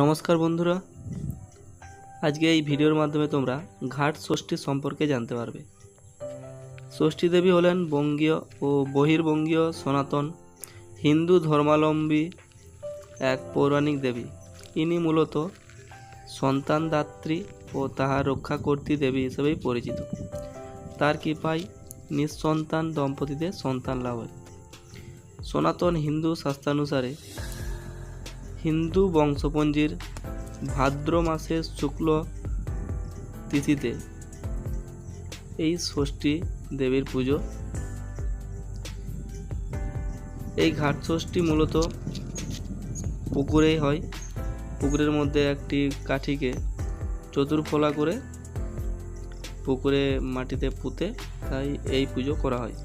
নমস্কার বন্ধুরা। আজকে এই ভিডিওর মাধ্যমে তোমরা ঘাট ষষ্ঠী সম্পর্কে জানতে পারবে। ষষ্ঠী দেবী হলেন বঙ্গীয় ও বহির্বঙ্গীয় সনাতন হিন্দু ধর্মাবলম্বী এক পৌরাণিক দেবী। ইনি মূলত সন্তানদাত্রী ও তাহার রক্ষাকর্ত্রী দেবী হিসেবেই পরিচিত। তার কৃপায় নিঃসন্তান দম্পতিদের সন্তান লাভ হয়। সনাতন হিন্দু শাস্ত্রানুসারে হিন্দু বংশপঞ্জির ভাদ্র মাসের শুক্ল তিথিতে এই ষষ্ঠী দেবীর পুজো। এই ঘাট ষষ্ঠী মূলত পুকুরেই হয়। পুকুরের মধ্যে একটি কাঠিকে চতুর্ফলা করে পুকুরে মাটিতে পুঁতে তাই এই পুজো করা হয়।